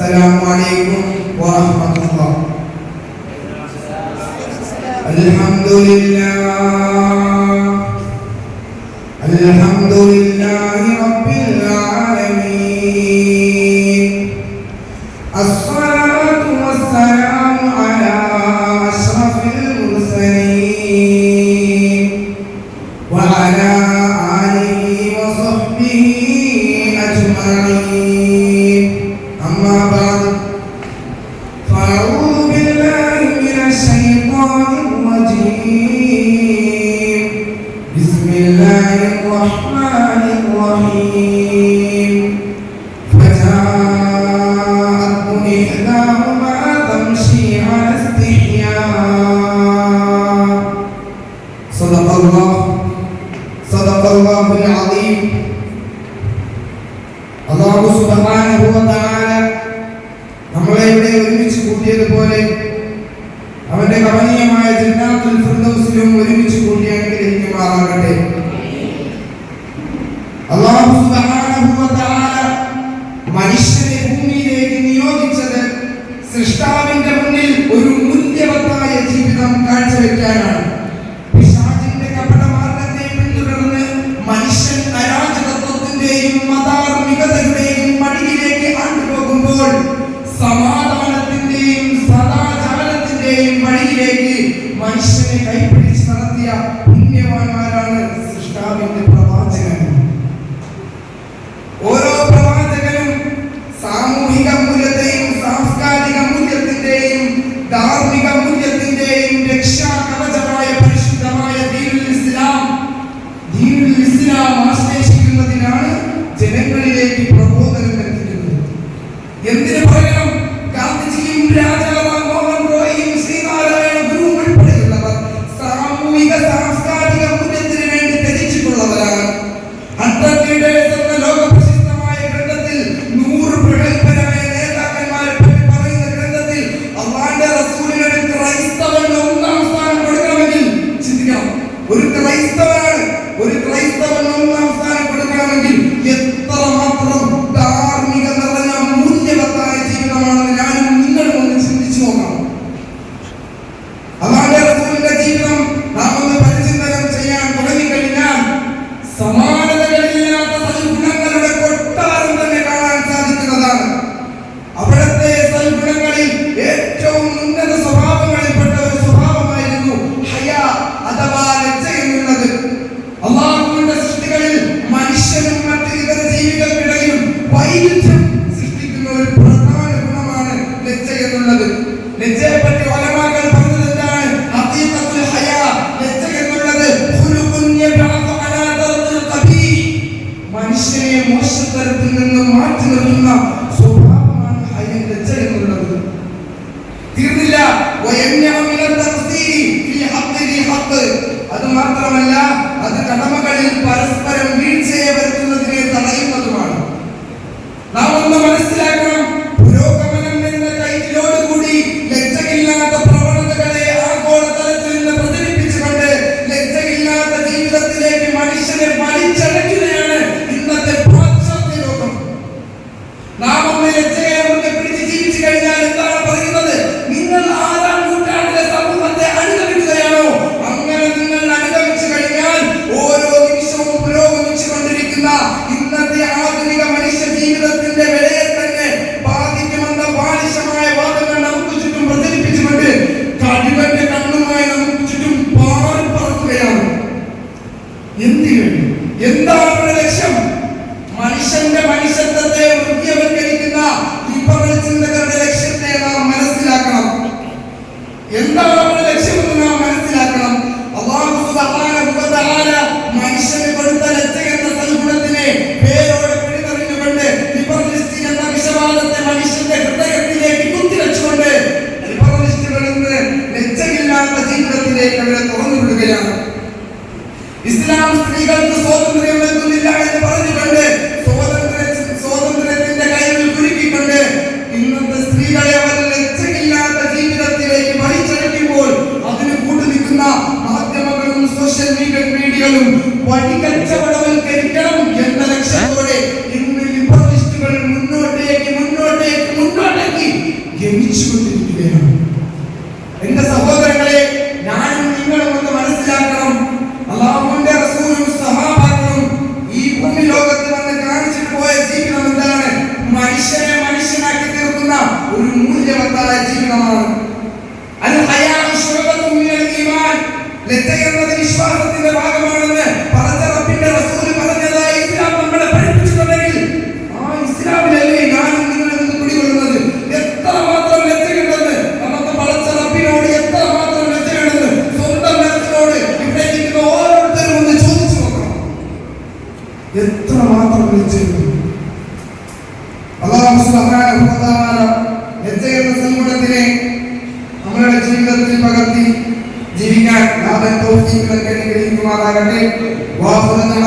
السلام عليكم ورحمة الله الحمد لله الحمد لله رب العالمين الصلاة والسلام على أشرف المرسلين وعلى فأعوذ بالله من الشيطان الرجيم. بسم الله الرحمن الرحيم. فجاءت إحداهما تمشي على استحياء. صدق الله. صدق الله العظيم. الله سبحانه وتعالى കൂട്ടിയത് പോലെ അവന്റെ കമനീയമായ ജന്നാത്തുൽ ഒരുമിച്ച് കൂട്ടിയാണെങ്കിൽ അനുഗ്രഹിക്കുമാറാകട്ടെ മനുഷ്യനെ ഭൂമിയിലേക്ക് നിയോഗിച്ചത് സൃഷ്ടാവിന്റെ significa impressão. ഒരു ക്രൈസ്തവൻ ഒന്ന് അവസാനപ്പെടുകയാണെങ്കിൽ വൈവിധ്യം സൃഷ്ടിക്കുന്ന ഒരു ഇസ്ലാം സ്ത്രീകൾക്ക് സ്വാതന്ത്ര്യം നൽകുന്നില്ല എന്ന് പറഞ്ഞുകൊണ്ട് സ്വാതന്ത്ര്യ സ്വാതന്ത്ര്യത്തിന്റെ കയ്യിൽ കുരുക്കിക്കൊണ്ട് ഇന്നത്തെ സ്ത്രീകളെ അവർ ജീവിതത്തിലേക്ക് വലിച്ചെടുക്കുമ്പോൾ അതിന് നിൽക്കുന്ന മാധ്യമങ്ങളും സോഷ്യൽ മീഡിയകളും വഴികച്ചവടവൽക്കരിക്കണം എന്ന ലക്ഷ്യത്തോടെ ഇന്ന് ലിബറലിസ്റ്റുകൾ മുന്നോട്ടേക്ക് മുന്നോട്ടേക്ക് മുന്നോട്ടേക്ക് ജനിച്ചുകൊണ്ടിരിക്കുകയാണ് ലജ്ജ വിശ്വാസത്തിന്റെ ഭാഗമാണെന്ന് പറഞ്ഞ റബ്ബിന്റെ റസൂൽ പറഞ്ഞതായി ഇസ്ലാം നമ്മളെ പഠിപ്പിച്ചിട്ടുണ്ടെങ്കിൽ ആ ഇസ്ലാമിലല്ലേ ഞാനും നിങ്ങളും കുടികൊള്ളുന്നത്? എത്ര മാത്രം ലജ്ജയുണ്ടെന്ന് നമുക്ക് റബ്ബിനോട് എത്ര മാത്രം ലജ്ജയുണ്ടെന്ന് സ്വന്തം മനസ്സിനോട് ഇവിടെ ഇരിക്കുന്ന ഓരോരുത്തരും ഒന്ന് ചോദിച്ചു നോക്കണം. എത്ര മാത്രം ലജ്ജയുണ്ട് അള്ളാഹു സുബ്ഹാനഹു വ തആല ലജ്ജ എന്ന നമ്മളുടെ ജീവിതത്തിൽ പകർത്തി ലാഭം തോഫീക്ക് അനുഗ്രഹിക്കുമാറാകട്ടെ. വാഹുന